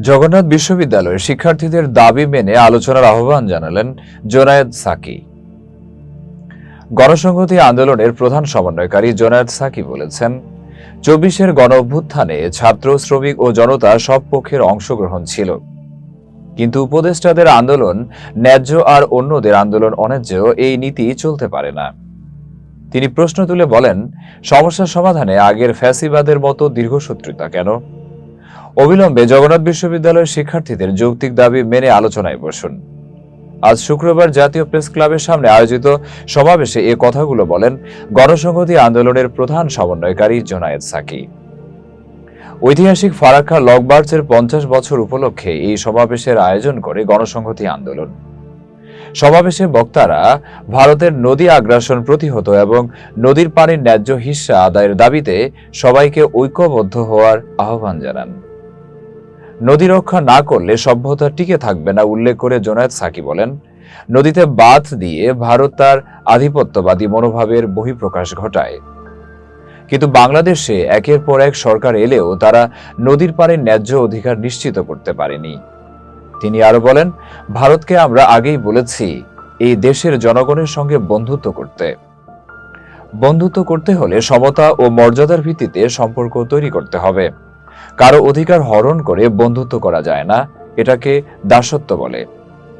জগন্নাথ বিশ্ববিদ্যালয়ের শিক্ষার্থীদের দাবি মেনে আলোচনার আহ্বান জানালেন জোনায়েদ সাকি। গণসংহতি আন্দোলনের প্রধান সমন্বয়কারী জোনায়েদ সাকি বলেছেন, চব্বিশের গণ অভ্যুত্থানে ছাত্র, শ্রমিক ও জনতা সব পক্ষের অংশগ্রহণ ছিল। কিন্তু উপদেষ্টাদের আন্দোলন ন্যায্য আর অন্যদের আন্দোলন অন্যায্য এই নীতি চলতে পারে না। তিনি প্রশ্ন তুলে বলেন সমস্যা সমাধানে আগের ফ্যাসিবাদের মতো দীর্ঘসূত্রিতা কেন? অবিলম্বে জগন্নাথ বিশ্ববিদ্যালয়ের শিক্ষার্থীদের যৌক্তিক দাবি মেনে আলোচনায় বসুন। আজ শুক্রবার জাতীয় প্রেস ক্লাবের সামনে আয়োজিত সমাবেশে এ কথাগুলো বলেন গণসংহতি আন্দোলনের প্রধান সমন্বয়কারী জোনায়েদ সাকি। ঐতিহাসিক ফারাক্কা লং মার্চের পঞ্চাশ বছর উপলক্ষে এই সমাবেশের আয়োজন করে গণসংহতি আন্দোলন। সমাবেশে বক্তারা ভারতের নদী আগ্রাসন প্রতিহত এবং নদীর পানির ন্যায্য হিস্সা আদায়ের দাবিতে সবাইকে ঐক্যবদ্ধ হওয়ার আহ্বান জানান। নদী রক্ষা না করলে সভ্যতা টিকে থাকবে না, উল্লেখ করে জোনায়েদ সাকি বলেন। নদীতে বাঁধ দিয়ে ভারত তার আধিপত্যবাদী মনোভাবের বহিঃপ্রকাশ ঘটায়। কিন্তু বাংলাদেশে একের পর এক সরকার এলেও তারা নদীর পানির ন্যায্য অধিকার নিশ্চিত করতে পারেনি। তিনি আরও বলেন, ভারতকে আমরা আগেই বলেছি, এই দেশের জনগণের সঙ্গে বন্ধুত্ব করতে। বন্ধুত্ব করতে হলে সমতা ও মর্যাদার ভিত্তিতে সম্পর্ক তৈরি করতে হবে। কারও অধিকার হরণ করে বন্ধুত্ব করা যায় না এটাকে দাসত্ব বলে।